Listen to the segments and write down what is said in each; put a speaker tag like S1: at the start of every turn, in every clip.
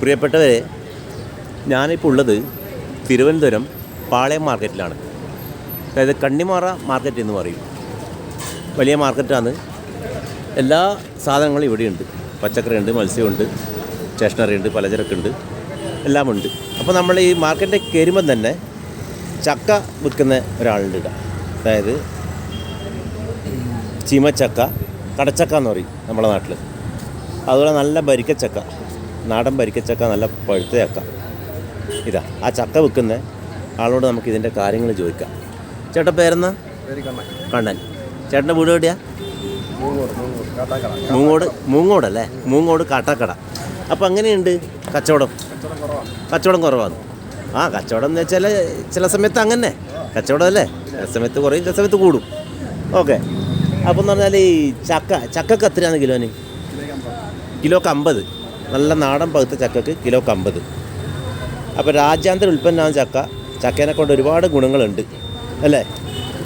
S1: പ്രിയപ്പെട്ടവരെ ഞാനിപ്പോൾ ഉള്ളത് തിരുവനന്തപുരം പാളയം മാർക്കറ്റിലാണ്. അതായത് കണ്ണിമാറ മാർക്കറ്റ് എന്ന് പറയും. വലിയ മാർക്കറ്റാണ്. എല്ലാ സാധനങ്ങളും ഇവിടെയുണ്ട്. പച്ചക്കറിയുണ്ട് മത്സ്യമുണ്ട് സ്റ്റേഷനറി ഉണ്ട് പലചരക്കുണ്ട് എല്ലാം ഉണ്ട് അപ്പോൾ നമ്മൾ ഈ മാർക്കറ്റിൽ കയറുമ്പം തന്നെ ചക്ക വിൽക്കുന്ന ഒരാളുണ്ട് ഇടാം അതായത് ചീമച്ചക്ക കടച്ചക്ക എന്ന് പറയും നമ്മുടെ നാട്ടിൽ അതുപോലെ നല്ല ബരിക്കച്ചക്ക. നാടൻ പരിക്കച്ചക്ക നല്ല പഴുത്ത ചക്ക. ഇതാ ആ ചക്ക വിൽക്കുന്ന ആളോട് നമുക്ക് ഇതിന്റെ കാര്യങ്ങൾ ചോദിക്കാം. ചേട്ടൻ പേരെന്ന്
S2: പേര് കണ്ണൻ.
S1: ചേട്ടന്റെ വീട് എവിടെയാ? മൂങ്ങോട് മൂങ്ങോടല്ലേ? മൂങ്ങോട് കാട്ടാക്കട. അപ്പോൾ അങ്ങനെയുണ്ട് കച്ചവടം?
S2: കച്ചവടം കുറവാണ്.
S1: കച്ചവടം കുറവാണ്. ആ കച്ചവടം എന്ന് വെച്ചാൽ ചില സമയത്ത് അങ്ങനെ. കച്ചവടം അല്ലേ? ചില സമയത്ത് കുറയും ചില സമയത്ത് കൂടും. ഓക്കെ. അപ്പം എന്ന് പറഞ്ഞാൽ ഈ ചക്ക ചക്കക്ക് എത്രയാണ് കിലോന്? കിലോക്ക് അമ്പത്. നല്ല നാടൻ പഴുത്ത ചക്കക്ക് കിലോക്ക് അമ്പത് അപ്പോൾ രാജ്യാന്തര ഉൽപ്പന്നമാണ് ചക്ക. ചക്കേനെ കൊണ്ട് ഒരുപാട് ഗുണങ്ങളുണ്ട്. അല്ലേ?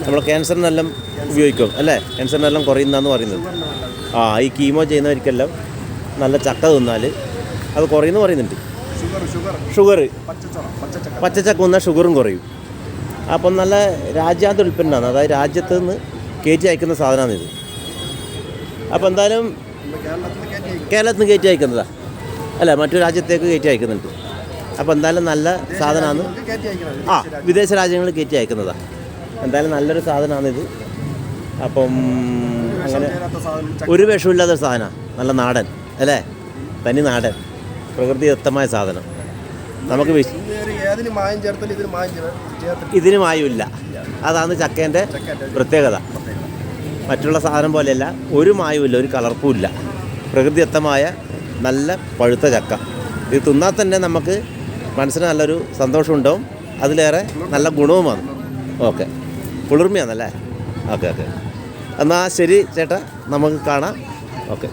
S1: നമ്മൾ ക്യാൻസറിനെല്ലാം ഉപയോഗിക്കും. അല്ലേ? ക്യാൻസറിനെല്ലാം കുറയുന്നതെന്ന് പറയുന്നത്. ആ ഈ കീമോ ചെയ്യുന്നവർക്കെല്ലാം നല്ല ചക്ക തിന്നാൽ അത് കുറയുമെന്ന് പറയുന്നുണ്ട്.
S2: ഷുഗർ പച്ചച്ചക്ക
S1: തിന്നാൽ ഷുഗറും കുറയും. അപ്പം നല്ല രാജ്യാന്തര ഉൽപ്പന്നമാണ്. അതായത് രാജ്യത്ത് നിന്ന് കയറ്റി അയക്കുന്ന സാധനമാണിത്. അപ്പോൾ എന്തായാലും
S2: കേരളത്തിൽ
S1: നിന്ന് കയറ്റി അയക്കുന്നതാ. അല്ല മറ്റു രാജ്യത്തേക്ക് കയറ്റി അയക്കുന്നുണ്ട്. അപ്പോൾ എന്തായാലും നല്ല സാധനമാണ്. ആ വിദേശ രാജ്യങ്ങളിൽ കയറ്റി അയക്കുന്നതാണ് എന്തായാലും നല്ലൊരു സാധനമാണ് ഇത്. അപ്പം അങ്ങനെ ഒരു വിഷമില്ലാത്തൊരു സാധനമാണ് നല്ല നാടൻ അല്ലേ? തനി നാടൻ പ്രകൃതിദത്തമായ സാധനം. നമുക്ക്
S2: ഇതിന്
S1: മായമില്ല അതാണ്
S2: ചക്കേന്റെ
S1: പ്രത്യേകത. മറ്റുള്ള സാധനം പോലെയല്ല ഒരു മായുമില്ല ഒരു കളർപ്പുമില്ല പ്രകൃതിദത്തമായ നല്ല പഴുത്ത ചക്ക. ഇത് തിന്നാൽ തന്നെ നമുക്ക് മനസ്സിന് നല്ലൊരു സന്തോഷമുണ്ടാവും. അതിലേറെ നല്ല ഗുണവുമാണ് ഓക്കെ. കുളിർമയാണല്ലേ ഓക്കെ ഓക്കെ. എന്നാൽ ശരി ചേട്ടാ നമുക്ക് കാണാം. ഓക്കെ.